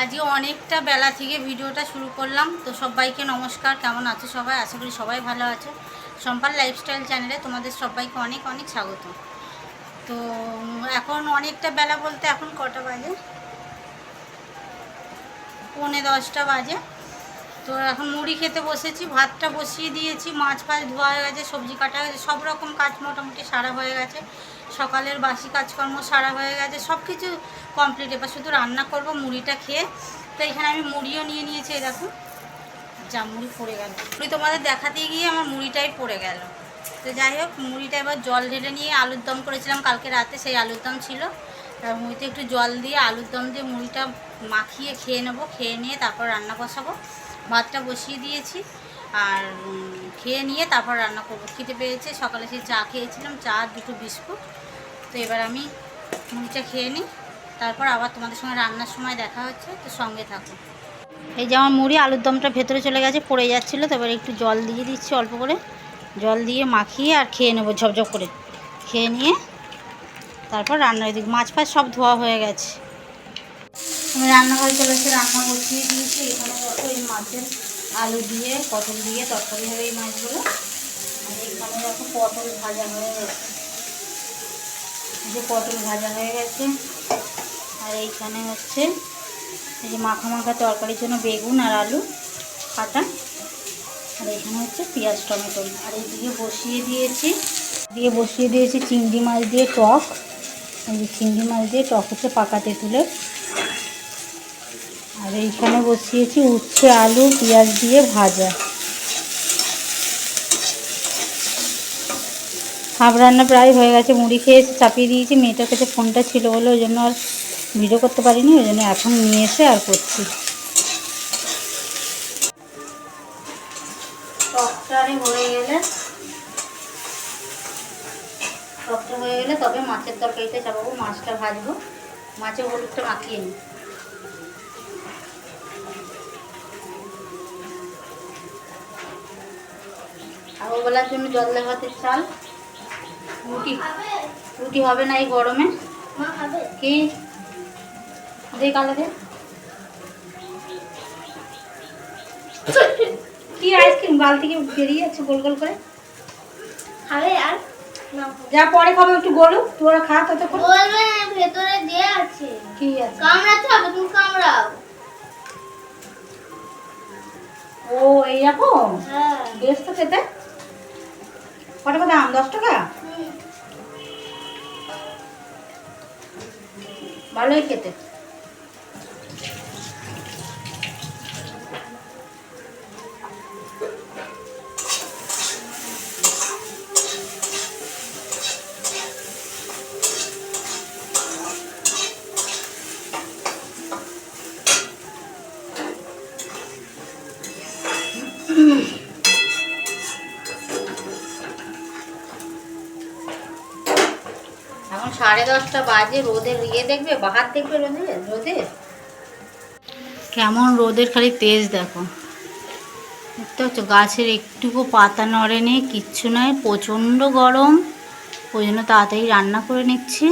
আজকে অনেকটা বেলা থেকে ভিডিওটা শুরু করলাম। তো সবাইকে নমস্কার, কেমন আছো সবাই? আশা করি সবাই ভালো আছো। সম্পাল লাইফস্টাইল চ্যানেলে তোমাদের সবাইকে অনেক অনেক স্বাগত। তো এখন অনেকটা বেলা বলতে এখন কটা বাজে? পৌনে দশটা বাজে। তো এখন মুড়ি খেতে বসেছি, ভাতটা বসিয়ে দিয়েছি, মাছ ফাছ ধোয়া হয়ে গেছে, সবজি কাটা হয়ে গেছে, সব রকম কাজ মোটামুটি সারা হয়ে গেছে। সকালের বাসি কাজকর্ম সারা হয়ে গেছে সব কিছু কমপ্লিট এবার শুধু রান্না করব, মুড়িটা খেয়ে। তো এখানে আমি মুড়িও নিয়ে নিয়েছি দেখো। যা মুড়ি পড়ে গেল। মুড়ি তোমাদের দেখাতে গিয়ে আমার মুড়িটাই পড়ে গেল। তো যাই হোক, মুড়িটা এবার জল ঢেলে নিয়ে আলুর দম করেছিলাম কালকে রাতে, সেই আলুর দম ছিল। তার মুড়িতে একটু জল দিয়ে আলুর দম দিয়ে মুড়িটা মাখিয়ে খেয়ে নেব, খেয়ে নিয়ে তারপর রান্না বসাবো। ভাতটা বসিয়ে দিয়েছি আর খেয়ে নিয়ে তারপর রান্না করব। খেতে পেয়েছে, সকালে সেই চা খেয়েছিলাম, চা, দুটো বিস্কুট। তো এবার আমি মুড়িটা খেয়ে নিই। তারপর আবার তোমাদের সঙ্গে রান্নার সময় দেখা হচ্ছে, তো সঙ্গে থাকো। এই যে আমার মুড়ি, আলুর দমটা ভেতরে চলে গেছে, পড়ে যাচ্ছিল এবার একটু জল দিয়ে দিচ্ছি অল্প করে। জল দিয়ে মাখিয়ে আর খেয়ে নেব ঝপঝপ করে। খেয়ে নিয়ে তারপর রান্নার দিক মাছ ফাছ সব ধোয়া হয়ে গেছে। আমি রান্নাঘরে চলে এসে রান্না বসিয়ে দিয়েছি। এখানে দেখো এই মাছের আলু দিয়ে, পটল দিয়ে তরকারি হবে এই মাছগুলো। আর এখানে দেখো পটল ভাজা হয়ে গেছে। যে পটল ভাজা হয়ে গেছে। আর এইখানে হচ্ছে এই যে মাখা মাখা তরকারির জন্য বেগুন আর আলু কাটা। আর এখানে হচ্ছে পেঁয়াজ, টমেটো। আর এইদিকে বসিয়ে দিয়েছি দিয়ে বসিয়ে দিয়েছি চিংড়ি মাছ দিয়ে টক। এই চিংড়ি মাছ দিয়ে টক হচ্ছে পাকা তেঁতুলের। আর এইখানে বসিয়েছি উচ্ছে, আলু, পেঁয়াজ দিয়ে ভাজা। হাফ রান্না প্রায় হয়ে গেছে, মুড়ি খেয়ে এসে চাপিয়ে দিয়েছি, মেয়েটার কাছে ফোনটা ছিল বলে ওই জন্য আর ভিডিও করতে পারিনি, ওই জন্য এখন নিয়ে এসে আর করছি। হয়ে গেলে টকটা হয়ে গেলে তবে মাছের তরকারিটা চাপাবো, মাছটা ভাজবো মাখিয়ে জন্য জল দেওয়াতে চাল রুটি। রুটি হবে না এই গরমে। কি? দে কালো দে। কি আইসক্রিম? বাল থেকে বেরিয়ে যাচ্ছে গোল গোল করে। খাবে আর? যা পরে খাব একটু গলু। তোরা খা ততক্ষণ। বলবে ভেতরে দিয়ে আছে। কি আছে? কামড়াতে হবে তুমি কামড়াও। ও এইরকম? হ্যাঁ। বেশ তো খেতে। কত কত দাম? দশ টাকা। ভালোই খেতে। সাড়ে দশটা বাজে রোদের ইয়ে দেখবে, বাহার দেখবে রোদে রোদে? কেমন রোদের খালি তেজ দেখো। দেখতে পাচ্ছ, গাছের একটুকু পাতা নড়ে নেই, কিচ্ছু নয়, প্রচণ্ড গরম। ওই জন্য তাড়াতাড়ি রান্না করে নিচ্ছি।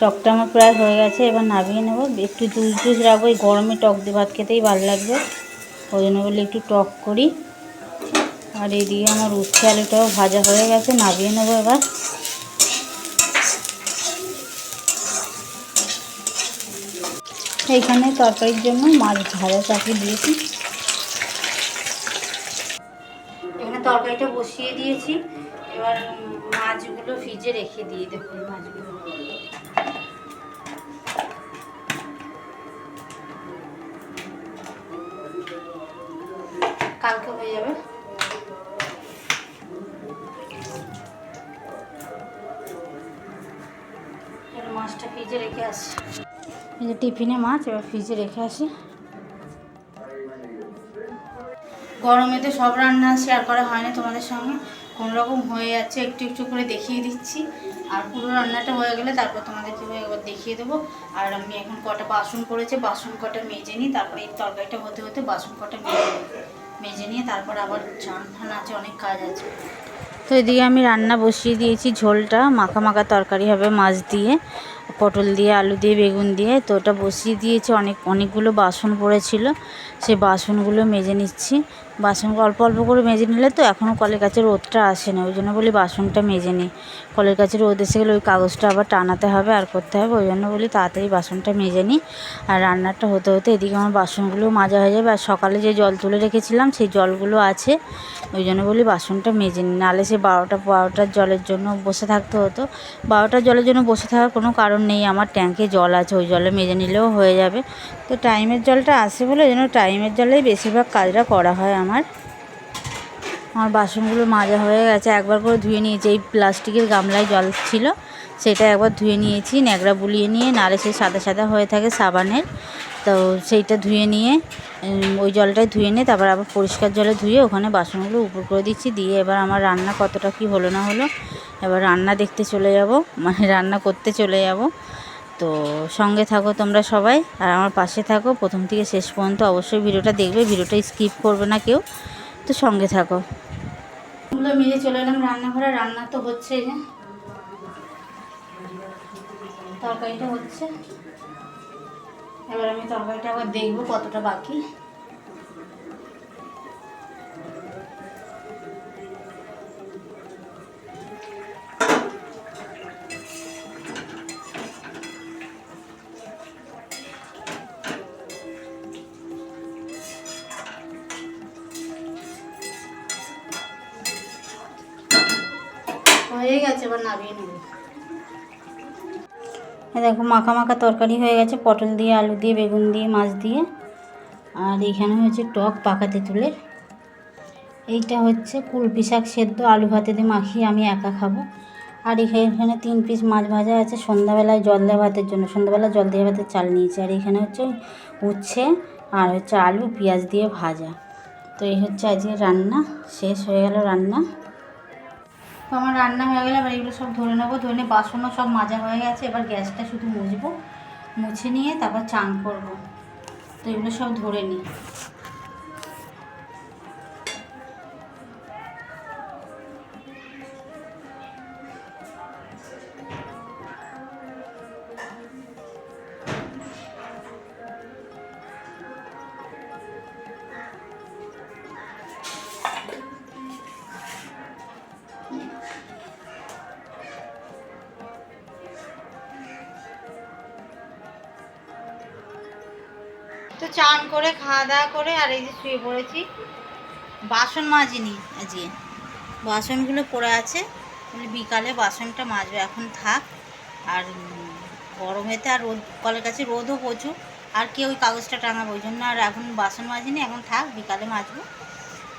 টকটা আমার প্রায় হয়ে গেছে, এবার নামিয়ে নেব। একটু জুস জুস রাখব, এই গরমে টক দিয়ে ভাত খেতেই ভালো লাগবে। ওই জন্য বলে একটু টক করি। আর এদিকে আমার উচ্ছে আলুটাও ভাজা হয়ে গেছে, নামিয়ে নেব এবার। এইখানে তরকারির জন্য মাছ ভাজা চাপিয়ে দিয়েছি। এখানে তরকারিটা বসিয়ে দিয়েছি। এবার মাছগুলো ফ্রিজে রেখে দিয়ে দেখো এই মাছগুলো। কালকে হয়ে যাবে। মাছটা ফ্রিজে রেখে আসি এই যে টিফিনে মাছ, এবার ফ্রিজে রেখে আসি। গরমে তো সব রান্না শেয়ার করা হয়নি তোমাদের সঙ্গে। কোনো রকম হয়ে যাচ্ছে, একটু একটু করে দেখিয়ে দিচ্ছি। আর পুরো রান্নাটা হয়ে গেলে তারপর তোমাদেরকে একবার দেখিয়ে দেবো। আর আমি এখন কটা বাসন পড়েছে, বাসন কটা মেজে নিই, তারপরে এই তরকারিটা হতে হতে বাসন কটা মেজে মেজে নিয়ে তারপর আবার চান ফান আছে, অনেক কাজ আছে। তো এদিকে আমি রান্না বসিয়ে দিয়েছি ঝোলটা, মাখা মাখা তরকারি হবে মাছ দিয়ে, পটল দিয়ে, আলু দিয়ে, বেগুন দিয়ে। তো ওটা বসিয়ে দিয়েছি, অনেক, অনেকগুলো বাসন পড়েছিল সেই বাসনগুলো মেজে নিচ্ছি। বাসনগুলো অল্প অল্প করে মেজে নিলে তো এখনও কলের কাছে রোদটা আসে না, ওই জন্য বলি বাসনটা মেজে নিই কলের কাছে রোদ এসে গেলে ওই কাগজটা আবার টানাতে হবে আর করতে হবে, ওই জন্য বলি তাড়াতাড়ি বাসনটা মেজে নিই আর রান্নাটা হতে হতে এদিকে আমার বাসনগুলো মাজা হয়ে যাবে, আর সকালে যে জল তুলে রেখেছিলাম সেই জলগুলো আছে, ওই জন্য বলি বাসনটা মেজে নিই নাহলে সে বারোটা, বারোটার জলের জন্য বসে থাকতে হতো। বারোটার জলের জন্য বসে থাকার কোনো কারণ নেই, আমার ট্যাঙ্কে জল আছে, ওই জলে মেজে নিলেও হয়ে যাবে। তো টাইমের জলটা আসে বলে, ওই জন্য টাইমের জলেই বেশিরভাগ কাজটা করা হয় আমার। আমার বাসনগুলো মাজা হয়ে গেছে, একবার করে ধুয়ে নিয়েছি। এই প্লাস্টিকের গামলায় জল ছিল, সেটা একবার ধুয়ে নিয়েছি, ন্যাকড়া বুলিয়ে নিয়ে, নালে সেই সাদা সাদা হয়ে থাকে সাবানের। তো সেইটা ধুয়ে নিয়ে ওই জলটাই ধুয়ে নিয়ে, তারপর আবার পরিষ্কার জলে ধুয়ে ওখানে বাসনগুলো উপর করে দিচ্ছি। দিয়ে এবার আমার রান্না কতটা কি হলো না হলো, এবার রান্না দেখতে চলে যাব মানে রান্না করতে চলে যাব। তো সঙ্গে থাকো তোমরা সবাই, আর আমার পাশে থাকো। প্রথম থেকে শেষ পর্যন্ত অবশ্যই ভিডিওটা দেখবে, ভিডিওটা স্কিপ করবে না কেউ। তো সঙ্গে থাকো। এগুলো মিলে চলে এলাম রান্নাঘরে, রান্না তো হচ্ছে যে। তরকারিটা হচ্ছে। এবার আমি তরকারিটা আবার দেখব কতটা বাকি। হয়ে গেছে, এবার নামিয়ে নেব। দেখো, মাখা মাখা তরকারি হয়ে গেছে, পটল দিয়ে, আলু দিয়ে, বেগুন দিয়ে, মাছ দিয়ে। আর এখানে হচ্ছে টক পাকা তেঁতুলের। এইটা হচ্ছে কুলপি শাক সেদ্ধ, আলু ভাতে দিয়ে মাখিয়ে আমি একা খাব। আর এখানে এখানে তিন পিস মাছ ভাজা আছে, সন্ধ্যাবেলায় জল দেওয়া ভাতের জন্য, সন্ধ্যাবেলা জল দেওয়া ভাতের চাল নিয়েছি। আর এখানে হচ্ছে উচ্ছে, আর হচ্ছে আলু, পেঁয়াজ দিয়ে ভাজা। তো এই হচ্ছে আজকে রান্না, শেষ হয়ে গেল রান্না। তো আমার রান্না হয়ে গেলে এবার এগুলো সব ধরে নেব, ধরে নিয়ে বাসনও সব মাজা হয়ে গেছে। এবার গ্যাসটা শুধু মুছবো, মুছে নিয়ে তারপর চান করব। তো এগুলো সব ধরে নিই। তো চান করে, খাওয়া দাওয়া করে, আর এই যে শুয়ে পড়েছি। বাসন মাজিনি আজকে। বাসনগুলো পড়ে আছে। বিকালে বাসনটা মাজবো, এখন থাক। আর গরমেতে আর রোদ, কলের কাছে রোদও প্রচুর। আর কেউ ওই কাগজটা টাঙাবো, ওই জন্য আর এখন বাসন মাজিনি, এখন থাক, বিকালে মাজবো।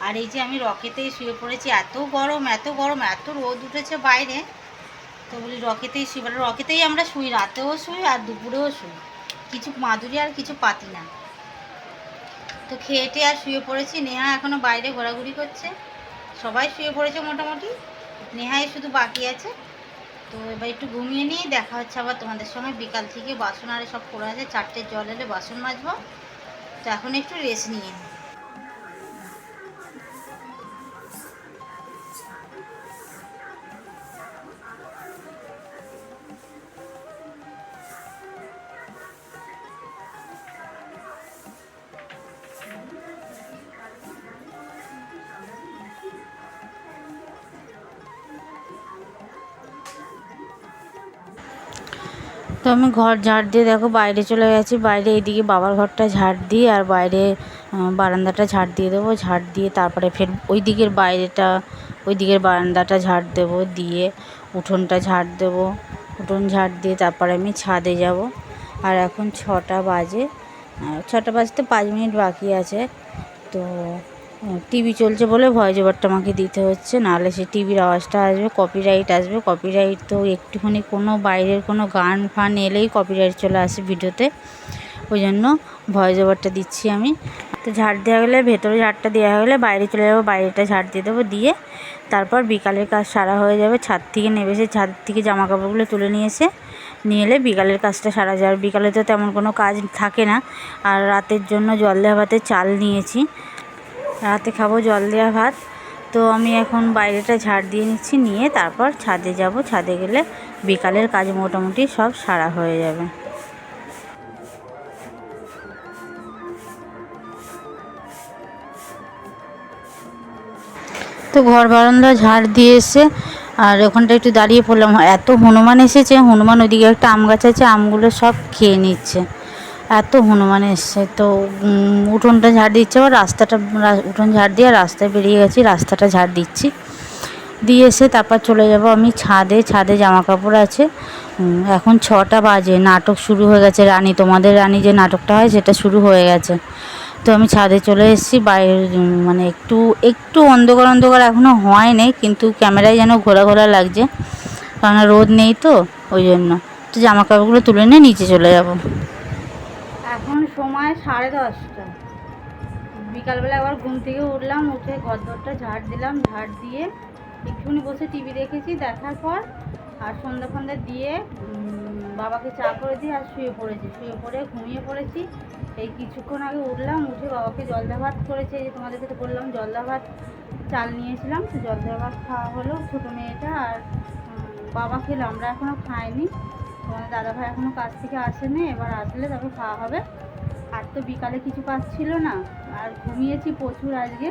আর এই যে আমি রকেতেই শুয়ে পড়েছি, এত গরম এত গরম, এত রোদ উঠেছে বাইরে। তো বলি রকেতেই বলে রকেতেই আমরা শুই, রাতেও শুই আর দুপুরেও শুই। কিছু মাদুরি আর কিছু পাতি না। তো খেয়ে খেয়েটে আর শুয়ে পড়েছি। নেহা এখনও বাইরে ঘোরাঘুরি করছে। সবাই শুয়ে পড়েছে মোটামুটি। নেহাই শুধু বাকি আছে। তো এবার একটু ঘুমিয়ে নিয়ে দেখা হচ্ছে আবার তোমাদের সঙ্গে। বিকাল থেকে বাসন আরে সব পড়ে আছে। চারটে জল এলে বাসন মাজবো। তো এখন একটু রেস্ট নিয়ে নিই। তো আমি ঘর ঝাড় দিয়ে দেখো বাইরে চলে গেছি। বাইরে এইদিকে বাবার ঘরটা ঝাড় দিই আর বাইরে বারান্দাটা ঝাড় দিয়ে দেবো। ঝাড় দিয়ে তারপরে ফের ওই দিকের বাইরেটা ওই দিকের বারান্দাটা ঝাড় দেবো। দিয়ে উঠোনটা ঝাড় দেবো। উঠোন ঝাড় দিয়ে তারপরে আমি ছাদে যাব। আর এখন ছটা বাজে ছটা বাজতে পাঁচ মিনিট বাকি আছে। তো টিভি চলছে বলে ভয়েস ওভারটা আমাকে দিতে হচ্ছে, নাহলে সে টিভির আওয়াজটা আসবে কপিরাইট আসবে কপিরাইট তো একটুখানি কোনো বাইরের কোনো গান ফান এলেই কপিরাইট চলে আসে ভিডিওতে, ওই জন্য ভয়েস ওভারটা দিচ্ছি আমি। তো ঝাড় দেওয়া গেলে, ভেতরে ঝাড়টা দেওয়া হয়ে গেলে বাইরে চলে যাব, বাইরেটা ঝাড় দিয়ে দেবো, দিয়ে তারপর বিকালের কাজ সারা হয়ে যাবে, ছাদ থেকে নেমে এসে ছাদ থেকে জামা কাপড়গুলো তুলে নিয়ে এসে নিয়ে এলে বিকালের কাজটা সারা যায়। আর বিকালে তো তেমন কোনো কাজ থাকে না, আর রাতের জন্য জল দেওয়া ভাতের চাল নিয়েছি রাতে খাব জল দেওয়া ভাত। তো আমি এখন বাইরেটা ঝাড় দিয়ে নিচ্ছি, নিয়ে তারপর ছাদে যাব। ছাদে গেলে বিকালের কাজ মোটামুটি সব সারা হয়ে যাবে। তো ঘর বারান্দা ঝাড় দিয়ে এসে, আর ওখানটা একটু দাঁড়িয়ে পড়লাম। এত হনুমান এসেছে, হনুমান ওদিকে একটা আম গাছ আছে, আমগুলো সব খেয়ে নিচ্ছে। এত হনুমান এসছে, তো উঠোনটা ঝাড় দিচ্ছে, আবার রাস্তাটা উঠোন ঝাড় দিয়ে রাস্তায় বেরিয়ে গেছি, রাস্তাটা ঝাড় দিচ্ছি। দিয়ে এসে তারপর চলে যাব আমি ছাদে ছাদে জামা কাপড় আছে এখন ছটা বাজে, নাটক শুরু হয়ে গেছে, রানী, তোমাদের রানী যে নাটকটা হয় সেটা শুরু হয়ে গেছে। তো আমি ছাদে চলে এসেছি, বাইরে মানে একটু একটু অন্ধকার অন্ধকার এখনও হয়নি, কিন্তু ক্যামেরায় যেন ঘোরা ঘোরা লাগছে কারণ রোদ নেই তো, ওই জন্য। তো জামা কাপড়গুলো তুলে নিয়ে নিচে চলে যাব। সময় সাড়ে দশটা। বিকালবেলা আবার ঘুম থেকে উঠলাম, উঠে ঘর ঘরদরটা ঝাড় দিলাম, ঝাড় দিয়ে একটুখানি বসে টিভি দেখেছি, দেখার পর আর সন্ধ্যা ফন্ধ্যা দিয়ে বাবাকে চা করে দিয়ে আর শুয়ে পড়েছি। শুয়ে পড়ে, ঘুমিয়ে পড়েছি। এই কিছুক্ষণ আগে উঠলাম, উঠে বাবাকে জলদা ভাত করেছে যে তোমাদেরকে তো বললাম, জলদা ভাত চাল নিয়েছিলাম, তো জলদা ভাত খাওয়া হলো ছোটো মেয়েটা আর বাবা খেলো, আমরা এখনও খাইনি। তোমাদের দাদাভাই এখনও কাজ থেকে আসেনি, এবার আসলে তবে খাওয়া হবে। আর তো বিকালে কিছু কাজ ছিল না, আর ঘুমিয়েছি প্রচুর আজকে।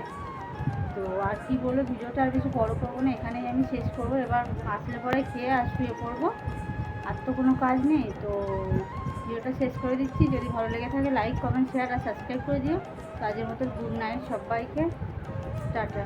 তো আর কি বলব, ভিডিওটা আর কিছু বড়ো করব না, এখানেই আমি শেষ করব। এবার আসলে পরে খেয়ে আর শুয়ে পড়ব। আর তো কোনো কাজ নেই, তো ভিডিওটা শেষ করে দিচ্ছি। যদি ভালো লেগে থাকে লাইক কমেন্ট শেয়ার আর সাবস্ক্রাইব করে দিও। তো আজের মতো গুড নাইট সবাইকে। টাটা।